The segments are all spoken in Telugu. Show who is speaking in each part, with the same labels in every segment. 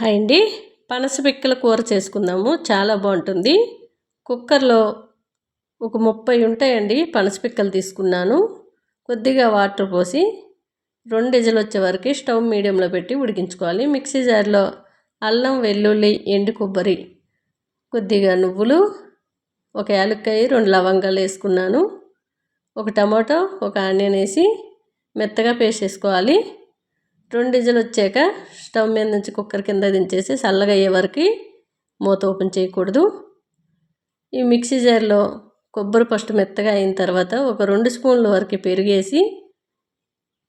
Speaker 1: హాయ్ అండి. పనస పిక్కల కూర చేసుకుందాము. చాలా బాగుంటుంది. కుక్కర్లో ఒక ముప్పై ఉంటాయండి. పనస పిక్కలు తీసుకున్నాను. కొద్దిగా వాటర్ పోసి రెండు ఇజలు వచ్చే వరకు స్టవ్ మీడియంలో పెట్టి ఉడికించుకోవాలి. మిక్సీ జార్లో అల్లం వెల్లుల్లి ఎండు కొబ్బరి కొద్దిగా నువ్వులు ఒక యాలక్కాయ రెండు లవంగాలు వేసుకున్నాను. ఒక టమాటో ఒక ఆనియన్ వేసి మెత్తగా పేస్ట్ చేసుకోవాలి. రెండు విజులు వచ్చాక స్టవ్ మీద నుంచి కుక్కర్ కింద దించేసి చల్లగా అయ్యే వరకు మూత ఓపెన్ చేయకూడదు. ఈ మిక్సీ జార్లో కొబ్బరి ఫస్ట్ మెత్తగా అయిన తర్వాత ఒక రెండు స్పూన్ల వరకు పెరిగేసి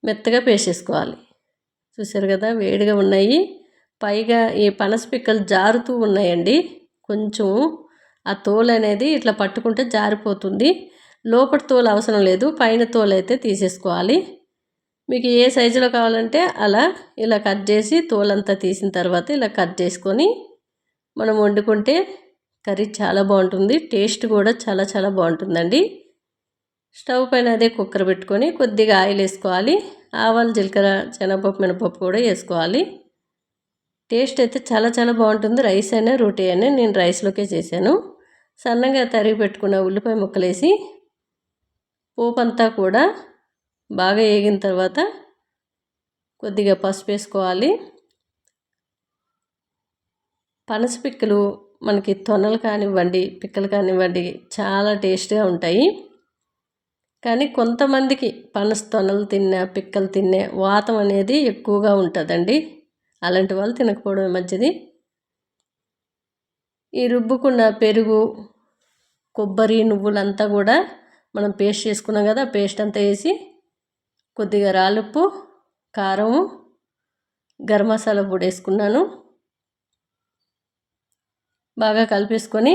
Speaker 1: మెత్తగా పేసేసుకోవాలి. చూసారు కదా వేడిగా ఉన్నాయి. పైగా ఈ పనస పిక్కలు జారుతూ ఉన్నాయండి. కొంచెం ఆ తోలు అనేది ఇట్లా పట్టుకుంటే జారిపోతుంది. లోపల తోలు అవసరం లేదు. పైన తోలు అయితే తీసేసుకోవాలి. మీకు ఏ సైజులో కావాలంటే అలా ఇలా కట్ చేసి తోలంతా తీసిన తర్వాత ఇలా కట్ చేసుకొని మనం వండుకుంటే కర్రీ చాలా బాగుంటుంది టేస్ట్ కూడా చాలా చాలా బాగుంటుందండి. స్టవ్ పైన అదే కుక్కర్ పెట్టుకొని కొద్దిగా ఆయిల్ వేసుకోవాలి ఆవాలు జీలకర్ర శనగపప్పు మినపప్పు కూడా వేసుకోవాలి. టేస్ట్ అయితే చాలా చాలా బాగుంటుంది రైస్ అయినా రోటీ అయినా నేను రైస్లోకే చేశాను. సన్నగా తరిగి పెట్టుకున్న ఉల్లిపాయ ముక్కలేసి పోపు అంతా కూడా బాగా వేగిన తర్వాత కొద్దిగా పసుపు వేసుకోవాలి. పనస పిక్కలు మనకి తొనలు కానివ్వండి పిక్కలు కానివ్వండి చాలా టేస్ట్గా ఉంటాయి. కానీ కొంతమందికి పనస తొనలు తిన్న పిక్కలు తినే వాతం అనేది ఎక్కువగా ఉంటుందండి. అలాంటి వాళ్ళు తినకపోవడం మంచిది. ఈ రుబ్బుకున్న పెరుగు కొబ్బరి నువ్వులంతా కూడా మనం పేస్ట్ చేసుకున్నాం కదా పేస్ట్ అంతా వేసి కొద్దిగా రాలుప్పు కారం గరం మసాలా పొడి వేసుకున్నాను. బాగా కలిపేసుకొని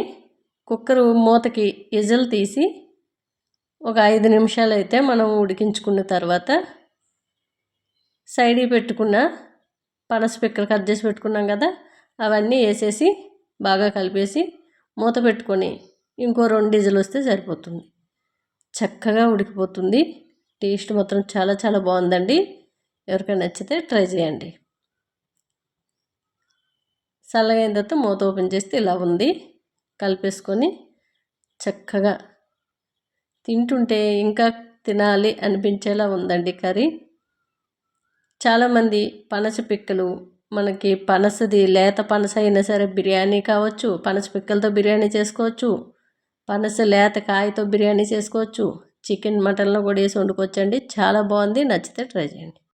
Speaker 1: కుక్కర్ మూతకి ఎజలు తీసి ఒక ఐదు నిమిషాలు అయితే మనం ఉడికించుకున్న తర్వాత సైడ్ పెట్టుకున్న పనస పిక్కలు కట్ చేసి పెట్టుకున్నాం కదా అవన్నీ వేసేసి బాగా కలిపేసి మూత పెట్టుకొని ఇంకో రెండు డీజిల్ వస్తే సరిపోతుంది. చక్కగా ఉడికిపోతుంది. టేస్ట్ మాత్రం చాలా చాలా బాగుందండి. ఎవరికైనా నచ్చితే ట్రై చేయండి. చల్లగా అయిన తర్వాత మూత ఓపెన్ చేస్తే ఇలా ఉంది. కలిపేసుకొని చక్కగా తింటుంటే ఇంకా తినాలి అనిపించేలా ఉందండి కర్రీ. చాలామంది పనస పిక్కలు మనకి పనసది లేత పనస అయినా సరే బిర్యానీ కావచ్చు పనస పిక్కలతో బిర్యానీ చేసుకోవచ్చు పనస లేత కాయతో బిర్యానీ చేసుకోవచ్చు చికెన్ మటన్లో కూడా వేసి వండుకోవచ్చండి. చాలా బాగుంది. నచ్చితే ట్రై చేయండి.